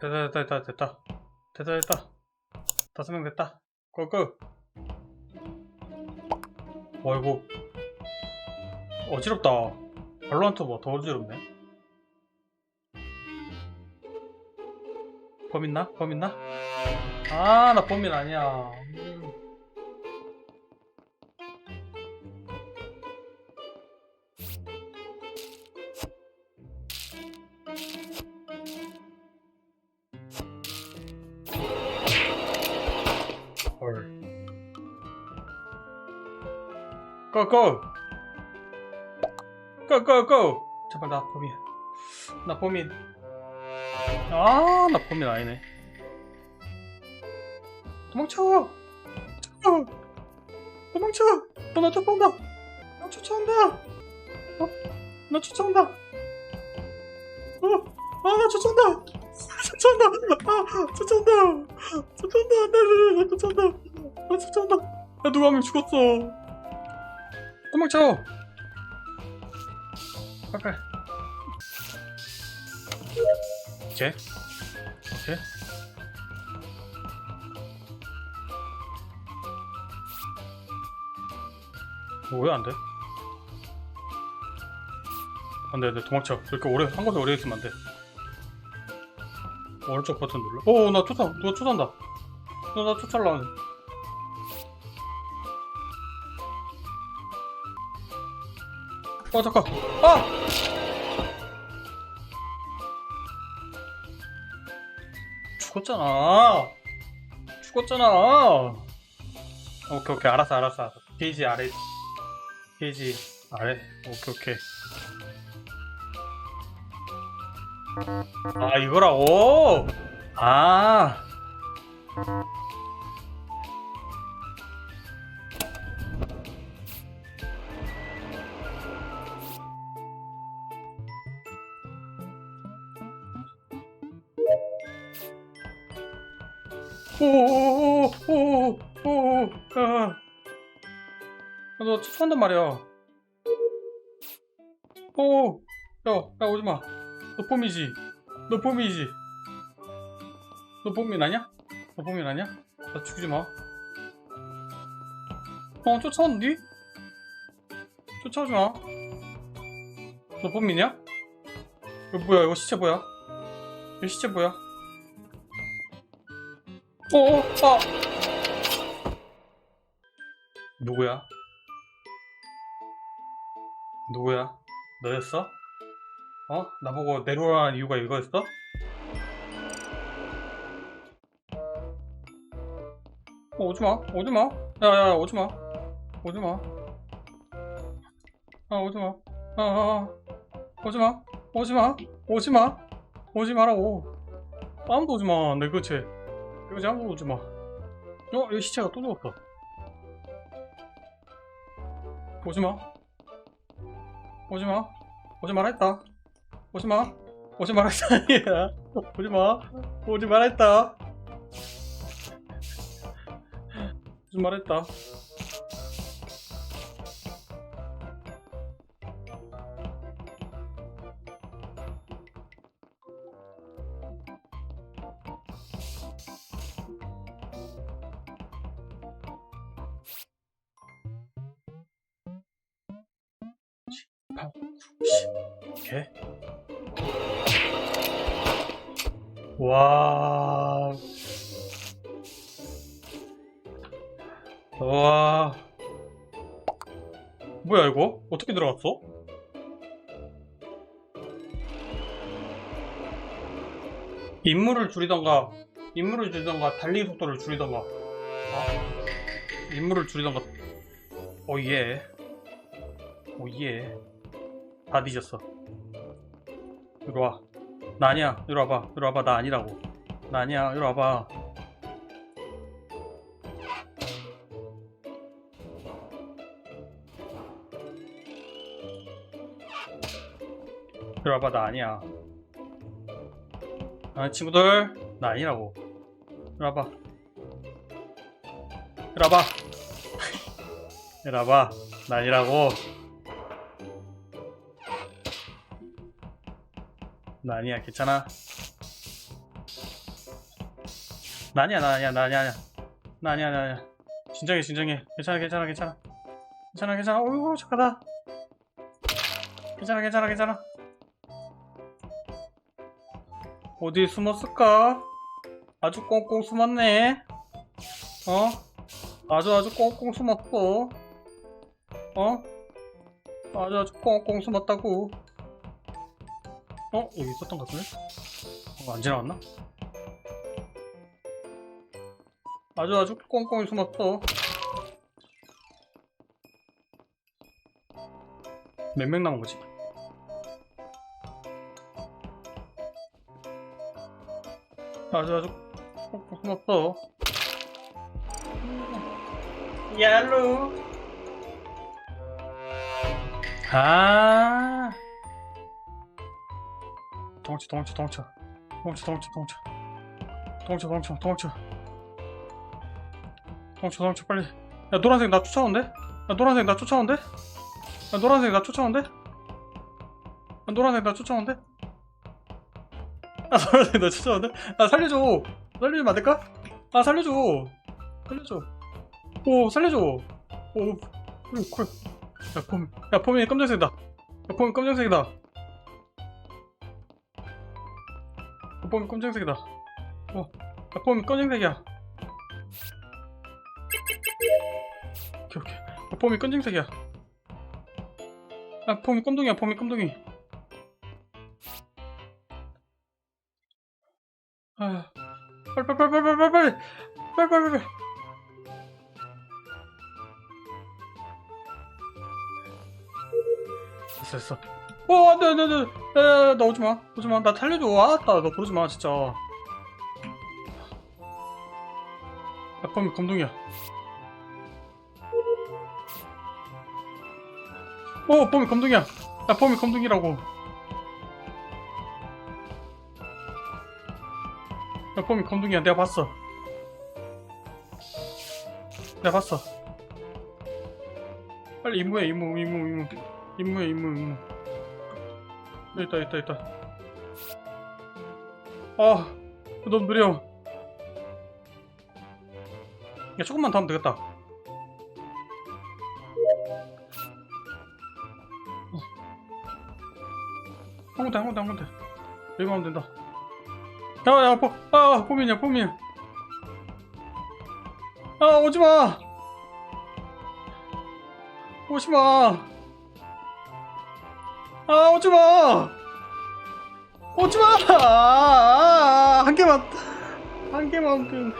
됐다 됐다 됐다 됐다 됐다 다섯 명 됐다 고고 와 이거 어지럽다 발로한테 뭐더 어지럽네 범 있나? 범 있나? 아 나 범인 아니야 음. 고 고! 고 고 고! 제발 나 범인. 나 범인. 아, 나 범인 아니네. 도망쳐! 쳐! 도망쳐! 너나 쫓아온다! 나 쫓아온다! 어? 나 쫓아온다! 어? 아, 나 쫓아온다! 쫓아온다! 아, 쫓아온다! 쫓아온다! 네, 네, 네, 쫓아온다! 나 쫓아온다! 야, 누가 한 명 죽었어! 도망쳐! 빨리, 오케이. 오케이. 뭐야, 안 돼? 안 돼, 안 돼, 도망쳐. 이렇게 오래, 한 곳에 오래 있으면 안 돼. 오른쪽 버튼 눌러. 오, 나 쫓아, 누가 쫓아온다. 너나 쫓아올라. 어, 잠깐. 아! 죽었잖아. 죽었잖아. 오케이, 오케이. 알았어, 알았어. 알았어. 페이지 아래. 페이지 아래. 오케이, 오케이. 아, 이거라고? 아. 오오오오오오 아. 너 쫓아온단 말이야. 오, 야, 야 오지 마. 너 봄이지. 너 봄이지. 너 봄이 아니야? 너 봄이 아니야? 나 죽이지 마. 어, 쫓아온디? 쫓아오지 마. 너 봄이냐? 이거 뭐야? 이거 시체 뭐야? 이거 시체 뭐야? 어, 어, 아! 누구야? 누구야? 너였어? 어? 나보고 내려오라는 이유가 이거였어? 어, 오지마, 오지마. 야, 야, 야, 오지마. 오지마. 아, 오지마. 아, 아, 아. 오지마. 오지마. 오지마. 오지 마라고. 아무도 오지마. 내 그치. 여기 아무도 오지마. 어, 여기 시체가 또 죽었어. 오지마. 오지마. 오지 마라 했다. 오지 마. 오지 마라 했다. 아니야. 오지 마. 오지 마라 했다. 오지 마라 했다. 오케이. 와. 와. 뭐야 이거? 어떻게 들어갔어? 임무를 줄이던가 임무를 줄이던가 달리기 속도를 줄이던가 어? 임무를 줄이던가 오 예 오 예 다 뒤졌어 이리 와. 나 아니야. 이리 와봐. 이리 와봐. 나 아니라고. 나 아니야. 이리 와봐. 이리 와봐. 나 아니야. 아, 친구들. 나 아니라고. 이리 와봐. 이리 와봐. 이리 와봐. 나 아니라고. 나 아니야 괜찮아? 나 아니야 나 아니야 나 아니야. 나 아니야 나 아니야. 진정해 진정해. 괜찮아 괜찮아 괜찮아. 괜찮아 괜찮아. 어이구 착하다. 괜찮아 괜찮아 괜찮아. 어디에 숨었을까? 아주 꽁꽁 숨었네. 어? 아주 아주 꽁꽁 숨었어 어? 아주 아주 꽁꽁 숨었다고 어 여기 있었던 것 같은데 어, 안 지나갔나 아주 아주 꽁꽁이 숨었어. 몇 명 남은 거지? 아주 아주 꽁꽁 숨었어. 얄루. 아. 도망쳐 도망쳐 도망쳐 도망쳐 도망쳐 도망쳐 도망쳐 도망쳐 도망쳐 도망쳐 도망쳐 빨리 야 노란색 나 쫓아온대? 야 노란색 나 쫓아온대? 야 노란색 나 쫓아온대? 야 노란색 나 쫓아온대? 아 노란색 나 쫓아온대? 아 살려줘 살려주면 안 될까? 아 살려줘 살려줘 오 살려줘 오 콜. 야 폼, 야 폼이 검정색이다 야 폼이 검정색이다 봄 검정색이다. 어, 나봄 검정색이야. 오케이 오케이. 나 봄이 검정색이야. 아, 봄이 검둥이야. 봄이 검둥이. 아, 빨빨빨빨빨빨빨, 빨빨빨빨. 됐어 됐어. 어 안 돼 안 돼 안돼 나 오지 마 오지 마 나 살려줘 아따 너 그러지 마 진짜 아 폼이 검둥이야 어, 봄이 검둥이야. 야, 봄이 검둥이라고. 야, 봄이 검둥이야. 내가 봤어. 내가 봤어. 빨리 임무해, 임무, 임무, 임무. 임무해, 임무, 임무. 있다, 있다, 있다. 아, 너무 느려. 야, 조금만 더 하면 되겠다. 한 군데 한 군데 한 군데 여기만 하면 된다 야야 뽀, 아 뽀민이야 뽀민 아 오지마 오지마 아 오지마 오지마 아, 아, 한 개만 한 개만 그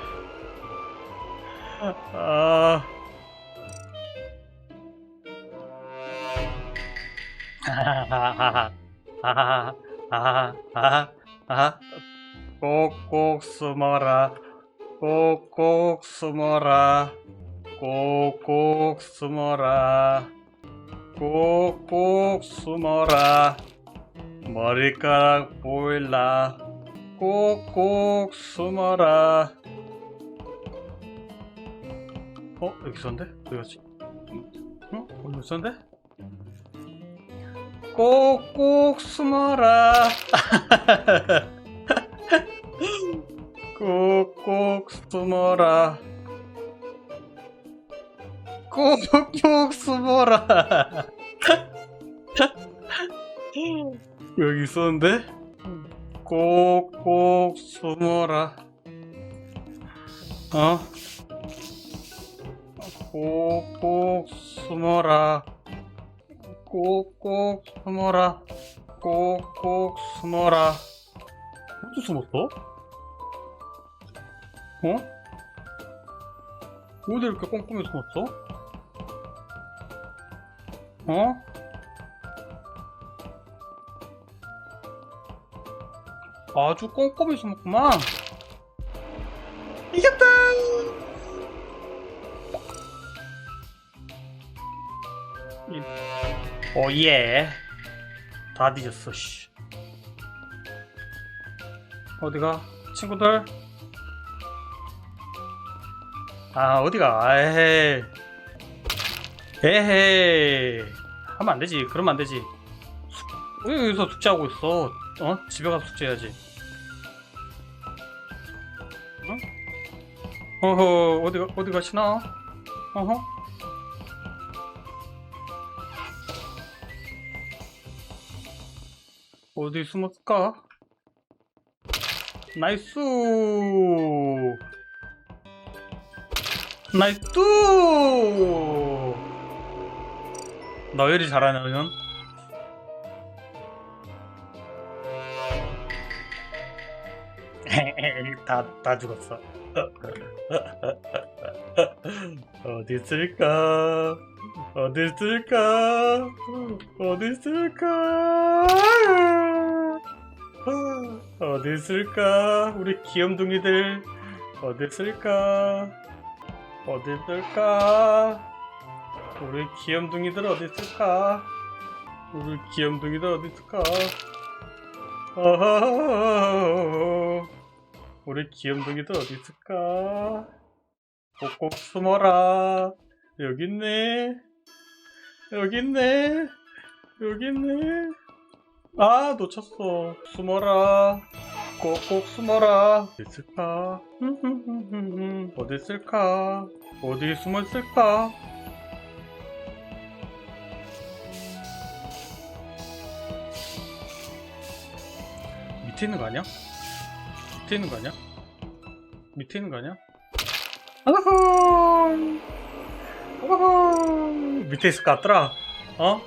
아. 하하하하 아하, 아하, 아하, 아하. 꼭꼭 숨어라. 꼭꼭 숨어라. 꼭꼭 숨어라. 꼭꼭 숨어라. 머리카락 보일라. 꼭꼭 숨어라. 어? 여기 있었는데? 어디 갔지? 어? 어디 있었는데? 꼭꼭 숨어라. 꼭꼭 숨어라. 꼭꼭 숨어라. 여기 있었는데? 꼭꼭 숨어라. 어? 꼭꼭 숨어라. 꼭꼭 숨어라. 꼭꼭 숨어라. 어디 숨었어? 어? 어디 이렇게 꼼꼼히 숨었어? 어? 아주 꼼꼼히 숨었구만. 이겼다! 이- 오예. 다 뒤졌어 씨. 어디가? 친구들? 아 어디가? 에헤이. 에헤이. 하면 안 되지. 그러면 안 되지. 왜 여기서 숙제하고 있어 어 집에 가서 숙제해야지 응? 어허 어디 가- 어디 가시나? 어허. 어디 숨었을까? 나이스! 나이스! 나왜 이리 잘하냐, 형? 다, 다 죽었어. 어디 있을까? 어디 있을까? 어디 있을까? 어디 있을까? 우리 귀염둥이들 어디 있을까? 어디 있을까? 우리 귀염둥이들 어디 있을까? 우리 귀염둥이들 어디 있을까? 아하하하. 우리 귀염둥이들 어디 있을까? 꼭꼭 숨어라. 여기 있네. 여기 있네. 여기 있네. 아, 놓쳤어. 숨어라. 꼭꼭 숨어라. 어디 있을까? 어디 있을까? 어디 숨어 있을까? 밑에 있는 거 아니야? 밑에 있는 거 아니야? 밑에 있는 거 아니야? 아하하! 아하하! 밑에 있을 것 같더라. 어?